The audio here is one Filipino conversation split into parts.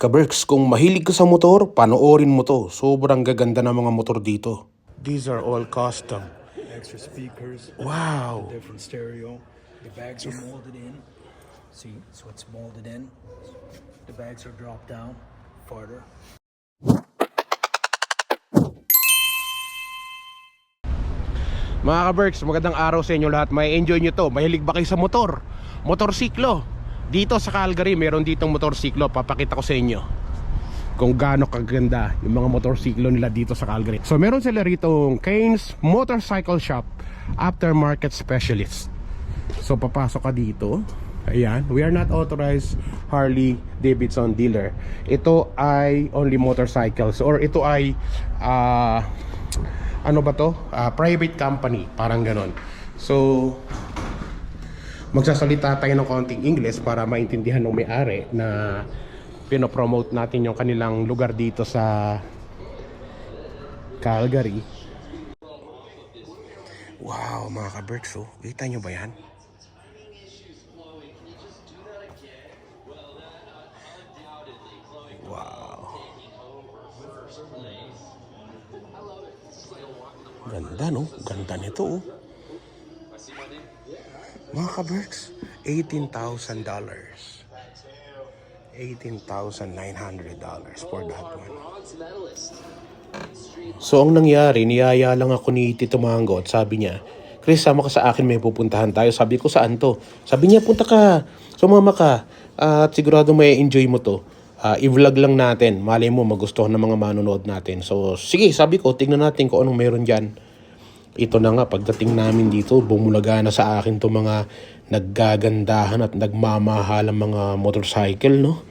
Kaberks, kung mahilig ka sa motor, panoorin mo to. Sobrang gaganda ng mga motor dito. These are all custom. extra speakers, Wow! different stereo. The bags are molded in. See, so it's molded in. The bags are dropped down farther. Mga ka-Berks, magandang araw sa inyo lahat. May enjoy nyo to. Mahilig ba kayo sa motor? Motorsiklo. Dito sa Calgary, meron ditong motorsiklo. Papakita ko sa inyo kung gaano kaganda yung mga motorsiklo nila dito sa Calgary. So meron sila rito Kane's Motorcycle Shop Aftermarket Specialist. So papasok ka dito. Ayan, we are not authorized Harley Davidson dealer. Ito ay only motorcycles or ito ay ah ano ba to? Ah, private company, parang ganon. So magsasalita tayo ng konting English para maintindihan ng may-ari na pinopromote natin yung kanilang lugar dito sa Calgary. Wow, mga ka-Berks, oh. Kita nyo ba yan? Wow. Ganda, no? Ganda nito, oh. Mga ka-Berks, $18,000. $18,900 for that one. So ang nangyari, niyaya lang ako ni Tito Mango at sabi niya, Chris, sama ka sa akin, may pupuntahan tayo. Sabi ko, saan to? Sabi niya, punta ka, sumama ka, Ah, at sigurado may enjoy mo to. Ah, i-vlog lang natin, malay mo magustuhan ng mga manonood natin. So, sige, sabi ko, tingnan natin kung anong meron dyan. Ito na nga, pagdating namin dito, bumulaga na sa akin to mga naggagandahan at nagmamahal ang mga motorcycle, no?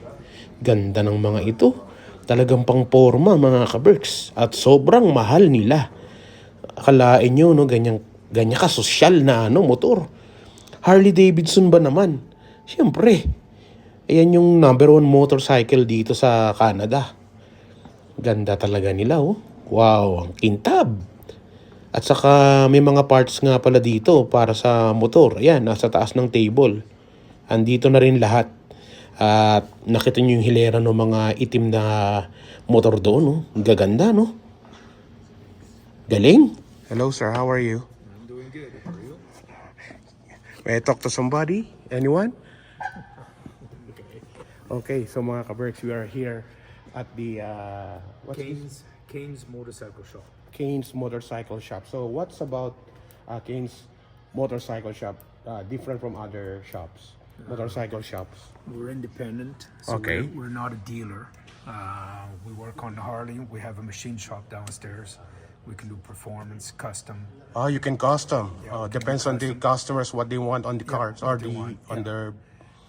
Ganda ng mga ito. Talagang pang forma, mga kaberks. At sobrang mahal nila. Akalain nyo, no, ganyan, ganyan ka-sosyal na ano, motor. Harley Davidson ba naman? Siyempre. Ayan yung number one motorcycle dito sa Canada. Ganda talaga nila, oh. Wow, ang kintab. At saka may mga parts nga pala dito para sa motor. Ayan, nasa taas ng table. Andito na rin lahat. At nakita nyo yung hilera ng mga itim na motor doon. No? Ang Gaganda, no? Galing. Hello, sir. How are you? I'm doing good. How are you? May I talk to somebody? Anyone? Okay, so mga ka-Berks, we are here at the uh, what's this? Kane's Kane's Motorcycle Shop. Kane's Motorcycle Shop. So what's about uh, Kane's Motorcycle Shop uh, different from other shops, motorcycle shops? We're independent, so Okay. we're, we're not a dealer. Uh, we work on the Harley. We have a machine shop downstairs. We can do performance, custom. Oh, you can custom. Yeah, uh, we can depends on the customers what they want on the cars or they the want, on yeah. their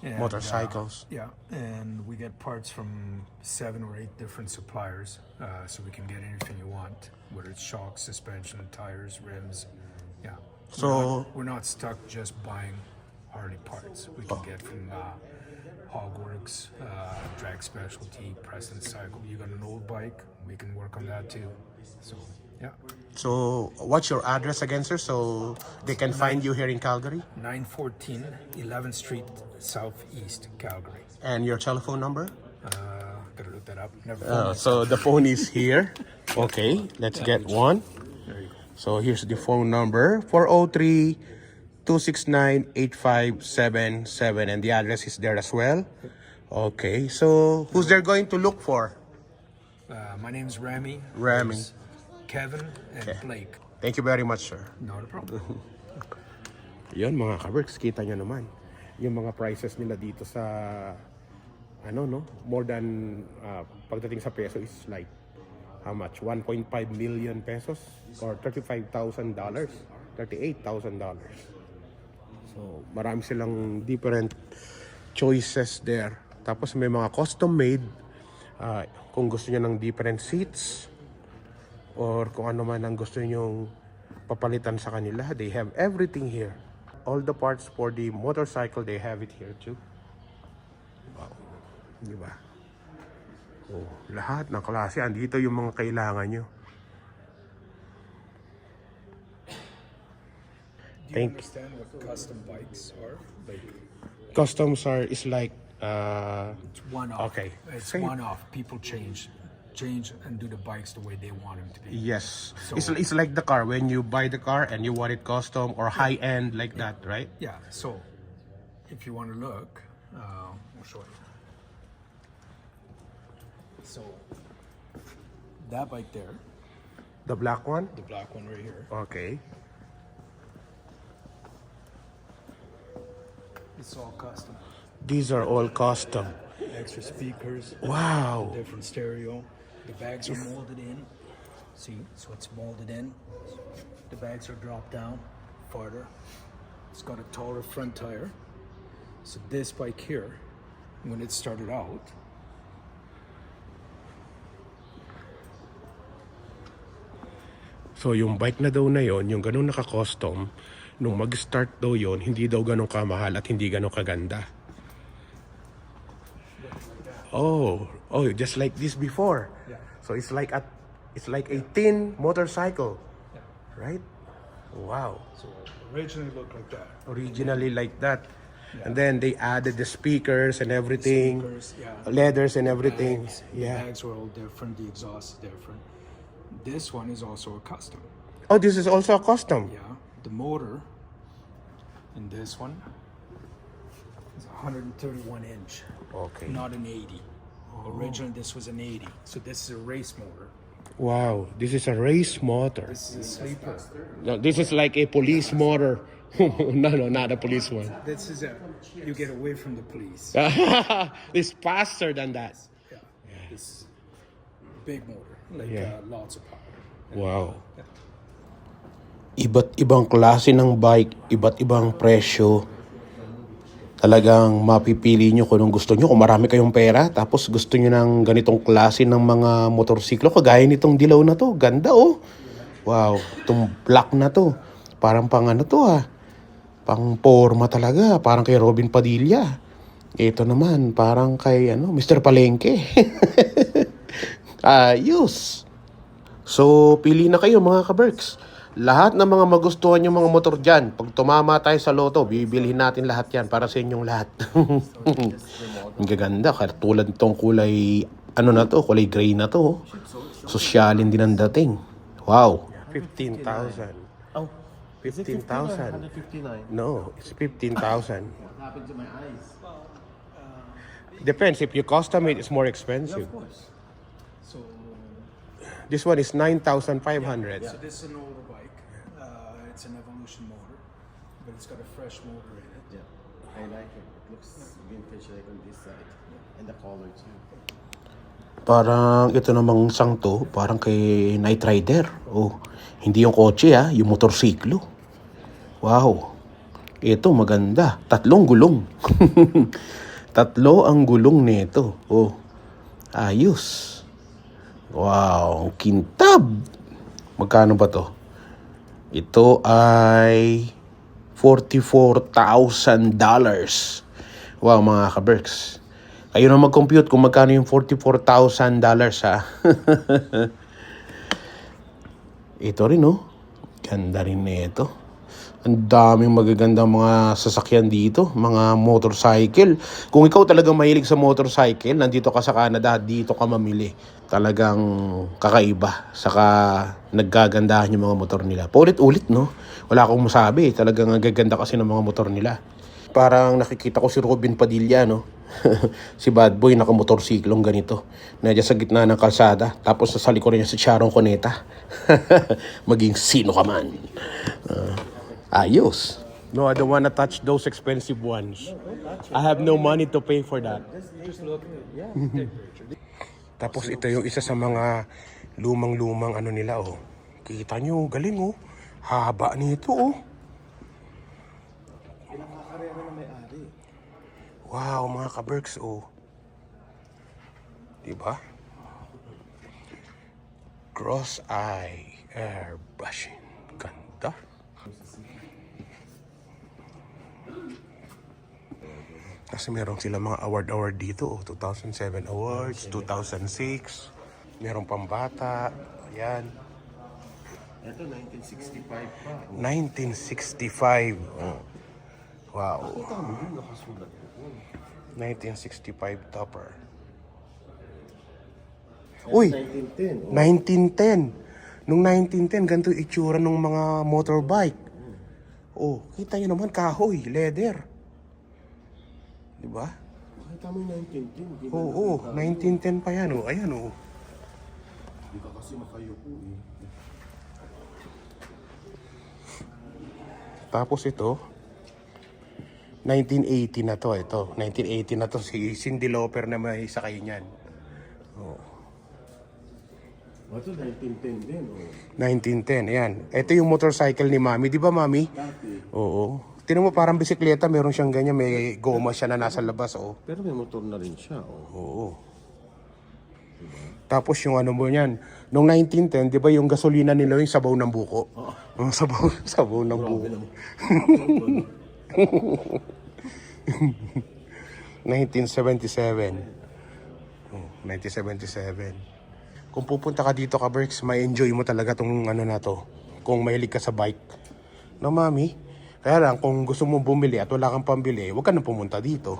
And, uh, motorcycles. yeah, and we get parts from seven or eight different suppliers, uh, so we can get anything you want, whether it's shocks, suspension, tires, rims. Yeah. So- we're not, we're not stuck just buying Harley parts. We can get from uh, Hogworks, uh, Drag Specialty, Preston Cycle. You got an old bike, we can work on that too. So yeah, So what's your address again, sir? So they can find you here in Calgary 914 11th Street Southeast, Calgary. and your telephone number. Uh, gotta look that up. Never. Uh, so the phone is here. Okay, let's get one. There you go. So here's the phone number 403 269 8577 and the address is there as well. Okay, so who's there going to look for? Uh, my name's Rami. Rami. There's Kevin and Blake. Thank you very much, sir. Not a problem. Yun mga kaberks, kita nyo naman. Yung mga prices nila dito sa ano no, more than uh, pagdating sa peso is like how much? 1.5 million pesos or $35,000 $38,000 So marami silang different choices there tapos may mga custom made uh, kung gusto niyo ng different seats or kung ano man ang gusto niyo papalitan sa kanila they have everything here all the parts for the motorcycle they have it here too wow di ba oh, lahat ng klase andito yung mga kailangan nyo Do you Thank- understand what custom bikes are? Like, customs are is like Uh, It's one off. Okay. It's Same. one off. People change, change and do the bikes the way they want them to be. yes. So- it's, it's like the car. When you buy the car and you want it custom or high end like that, right? Yeah. So, if you want to look, uh, I'll show you. So, that bike there, The black one? the black one right here, Okay. it's all custom. These are all custom. Extra speakers, Wow. different stereo. The bags are molded in. See, so it's molded in. The bags are dropped down farther. It's got a taller front tire. So this bike here, when it started out, So yung bike na daw na yon, yung ganun naka-custom, nung mag-start daw yon, hindi daw ganun kamahal at hindi ganun kaganda. Oh, oh, just like this before. Yeah. So it's like a, it's like a tin motorcycle, yeah. right? Wow. so originally looked like that. Originally like that. And then they added the speakers and everything, Speakers, yeah. leathers and everything. Bags, the bags were all different. The exhaust is different. This one is also a custom. Oh, this is also a custom. Yeah, the motor in this one 131 inch, Okay. not an 80. Originally, this was an 80, so this is a race motor. Wow, this is a race motor. This is a sleeper. No, this is like a police motor. no, no, not a police one. This is a you get away from the police. it's faster than that. Yeah, this big motor, like Yeah. uh, lots of power. Wow. Iba't ibang klase ng bike, iba't ibang presyo. Talagang mapipili nyo kung anong gusto nyo. Kung marami kayong pera, tapos gusto nyo ng ganitong klase ng mga motorsiklo, kagaya nitong dilaw na to. Ganda oh. Wow, itong black na to. Parang pang ano to ah. Pang forma talaga. Parang kay Robin Padilla. Ito naman, parang kay ano, Mr. Palengke. Ayos. So, pili na kayo mga kaberks. Lahat ng mga magustuhan yung mga motor dyan, pag tumama tayo sa loto, bibilihin natin lahat yan para sa inyong lahat. Ang gaganda, katulad itong kulay, ano na to, kulay gray na to. Sosyalin din ang dating. Wow. 15,000. Oh, 15,000. 159. No, it's 15,000. What happened to my eyes? Depends, if you custom it, it's more expensive. Of course. This one is 9,500. so this is an older bike. Uh, it's an Evolution motor, but it's got a fresh motor in it. Yeah, I like it. It looks vintage like on this side. And the color too. Parang ito namang sang to, parang kay Night Rider. Oh, hindi yung kotse ah, yung motorsiklo. Wow. Ito maganda. Tatlong gulong. Tatlo ang gulong nito. Oh. Ayos. Wow, kintab. Magkano ba to? Ito ay $44,000. Wow, mga ka-Berks. Kayo na mag-compute kung magkano yung $44,000 ha. ito rin oh. Ganda rin nito. Ang daming magagandang mga sasakyan dito, mga motorcycle. Kung ikaw talagang mahilig sa motorcycle, nandito ka sa Canada, dito ka mamili. Talagang kakaiba. Saka naggagandahan yung mga motor nila. Paulit-ulit, no? Wala akong masabi. Talagang ang gaganda kasi ng mga motor nila. Parang nakikita ko si Robin Padilla, no? si Bad Boy nakamotorsiklong ganito. Nadya sa gitna ng kalsada. Tapos sa likod niya si Sharon Cuneta. Maging sino ka man. Ah, ayos. No, I don't wanna touch those expensive ones. I have no money to pay for that. Tapos ito yung isa sa mga lumang-lumang ano nila, oh. Kita nyo, galing, oh. Haba nito, oh. Wow, mga ka-Berks, oh. Diba? Cross eye airbrushing. Ganda. Kasi meron sila mga award-award dito. Oh. 2007 awards, 2006. Meron pambata. Ayan. Ito 1965 pa. 1965. Oh. Wow. Kita mo yung nakasulat ko. 1965 topper. Uy! 1910. 1910. Nung 1910, ganito itsura ng mga motorbike. Oh, kita nyo naman, kahoy, leather. Di ba? Makita mo yung 1910. Hindi Oo, oh, 1910 pa yan, oh. Ayan, oh. Hindi ka kasi makayuko eh. Tapos ito, 1980 na to, ito. 1980 na to, si Cindy Lauper na may sakay niyan. Oh, ito 1910 din. Oh. 1910, ayan. Ito yung motorcycle ni Mami, di ba Mami? Dati. Oo. Tinan mo parang bisikleta, meron siyang ganyan, may goma siya na nasa labas, oh. Pero may motor na rin siya. Oh. Oo. Tapos yung ano mo yan, noong 1910, di ba yung gasolina nila yung sabaw ng buko? Ang sabaw, sabaw ng buko. 1977. Oh, 1977. Kung pupunta ka dito ka, Berks, may enjoy mo talaga tong ano na to. Kung mahilig ka sa bike. No, mami? Kaya lang, kung gusto mo bumili at wala kang pambili, huwag ka na pumunta dito.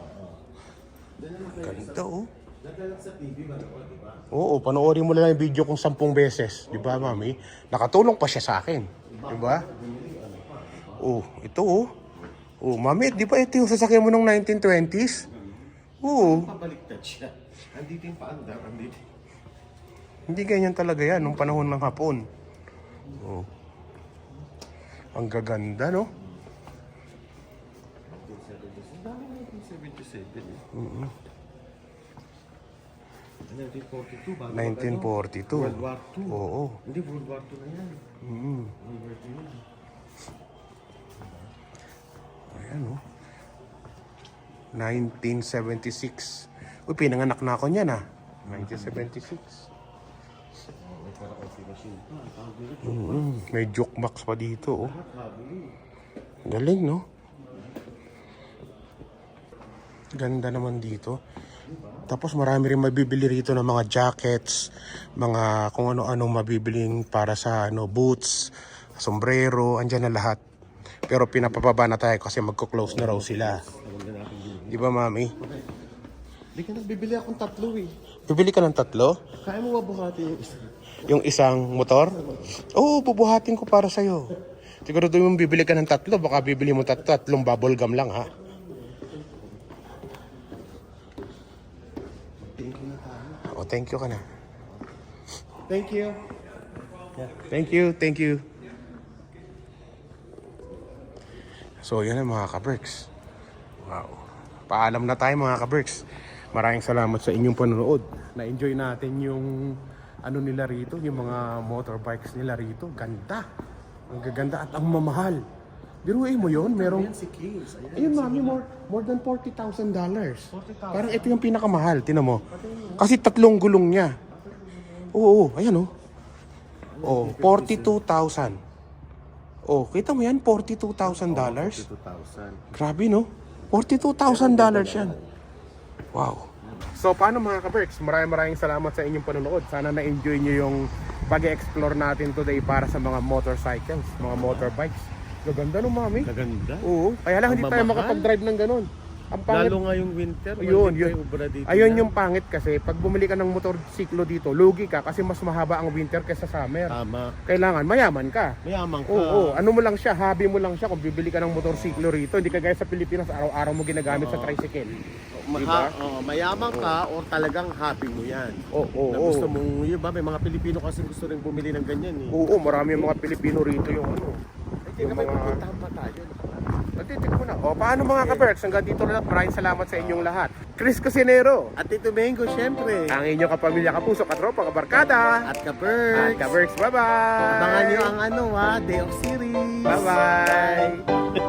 Ganda, oh. Oo, panoorin mo lang yung video kung sampung beses. Di ba, mami? Nakatulong pa siya sa akin. Di ba? Oh, ito, oh. Oh, mami, di ba ito yung sasakyan mo nung 1920s? Oo. Pabaliktad siya. Andito yung paandar. Andito. Hindi ganyan talaga yan nung panahon ng hapon. Oh. Ang gaganda, no? 1977. Ang dami 1977 eh. Mm-hmm. 1942 bago 1942. World War II. Oo. Hindi, World War II na yan. Mm. World War II na. Ayan, oh. 1976. Uy, pinanganak na ako niyan, ah. 1976. Oh, may para kasi machine pa. Mm, may dito, oh. Galing, no? Ganda naman dito. Tapos marami rin mabibili rito ng mga jackets, mga kung ano-ano mabibiling para sa ano boots, sombrero, andyan na lahat. Pero pinapababa na tayo kasi magko-close na raw sila. Yun. Di ba, mami? Hindi ka nagbibili akong tatlo eh. Bibili ka ng tatlo? Kaya mo mabuhati yung isa. Yung isang motor? Oo, bubuhatin ko para sa'yo. Siguro doon yung bibili ka ng tatlo, baka bibili mo tat tatlong bubble gum lang, ha? Thank you na tayo. O, thank you ka na. Thank you. Thank you, thank you. So, yan ang mga ka-Berks. Wow. Paalam na tayo mga ka-Berks. Maraming salamat sa inyong panonood. Na-enjoy natin yung ano nila rito, yung mga motorbikes nila rito. Ganda. Ang gaganda at ang mamahal. Biruin mo yon merong... Yan si Kings. Ayan. Ayun mami, more, more than $40,000. Parang ito yung pinakamahal, tinan mo. Kasi tatlong gulong niya. Oo, oo, ayan oh. Oh, 42,000. Oh, kita mo yan, $42,000. 2,000. Grabe no? $42,000 yan. Wow. So paano mga ka-Berks? Maraming maraming salamat sa inyong panonood. Sana na-enjoy nyo yung pag-explore natin today para sa mga motorcycles, mga motorbikes. Gaganda no, mami? Kaganda. Oo. Kaya lang hindi tayo mamahal. makapag-drive ng ganun. Ang pangit. Lalo nga yung winter. Ayun, yun. ubra dito Ayun yung pangit kasi pag bumili ka ng motorsiklo dito, lugi ka kasi mas mahaba ang winter kaysa summer. Tama. Kailangan mayaman ka. Mayaman ka. Oo, oo. ano mo lang siya, hobby mo lang siya kung bibili ka ng motorsiklo rito. Hindi ka gaya sa Pilipinas, araw-araw mo ginagamit sa tricycle. Maha, Diba? oh, mayaman ka o talagang happy mo yan. Oo, oo, na oo. gusto mong, yun ba, may mga Pilipino kasi gusto rin bumili ng ganyan eh. Oo, marami yung mga Pilipino rito yung ano. Teka, may mga- pupuntahan pa tayo. Natitik ko na. O, paano mga ka-Berks? Hanggang dito na lang. Maraming salamat sa inyong lahat. Chris Cusinero, At Tito Bengo, syempre. ang inyong kapamilya, kapuso, katropa, kabarkada. At At ka-Berks. ka-Berks, bye-bye! Abangan nyo ang ano ha, Day of Series. Bye-bye!